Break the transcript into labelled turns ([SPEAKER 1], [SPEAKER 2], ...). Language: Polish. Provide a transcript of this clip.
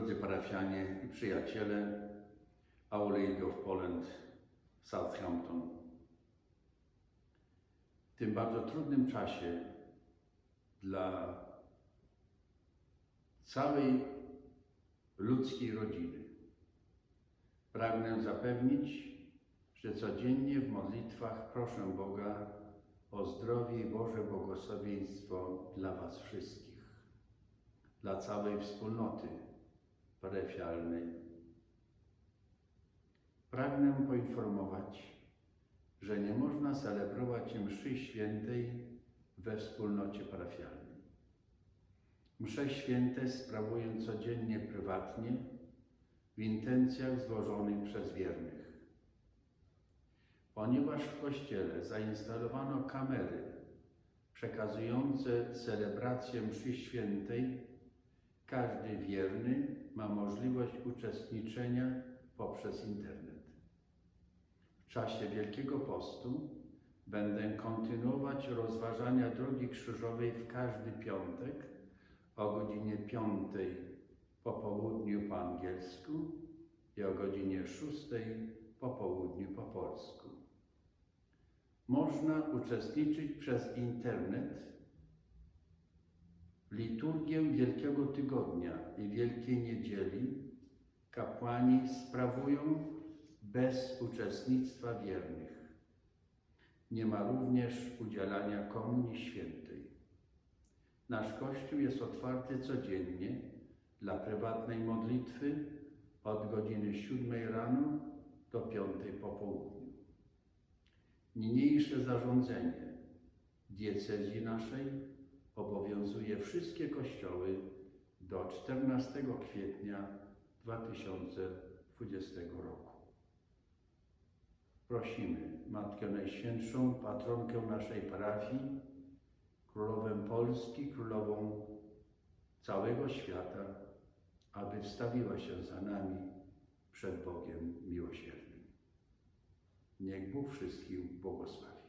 [SPEAKER 1] Drodzy parafianie i przyjaciele Our Lady of Poland Southampton. W tym bardzo trudnym czasie dla całej ludzkiej rodziny pragnę zapewnić, że codziennie w modlitwach proszę Boga o zdrowie i Boże błogosławieństwo dla Was wszystkich, dla całej wspólnoty parafialnej. Pragnę poinformować, że nie można celebrować mszy świętej we wspólnocie parafialnej. Msze święte sprawuję codziennie prywatnie w intencjach złożonych przez wiernych. Ponieważ w kościele zainstalowano kamery przekazujące celebrację mszy świętej, każdy wierny ma możliwość uczestniczenia poprzez internet. W czasie Wielkiego Postu będę kontynuować rozważania Drogi Krzyżowej w każdy piątek o godzinie 5 po południu po angielsku i o godzinie 6 po południu po polsku. Można uczestniczyć przez internet liturgię Wielkiego Tygodnia i Wielkiej Niedzieli kapłani sprawują bez uczestnictwa wiernych. Nie ma również udzielania Komunii Świętej. Nasz Kościół jest otwarty codziennie dla prywatnej modlitwy od godziny 7 rano do 5 po południu. Niniejsze zarządzenie diecezji naszej obowiązuje wszystkie kościoły do 14 kwietnia 2020 roku. Prosimy Matkę Najświętszą, patronkę naszej parafii, Królowę Polski, Królową całego świata, aby wstawiła się za nami przed Bogiem miłosiernym. Niech Bóg wszystkich błogosławi.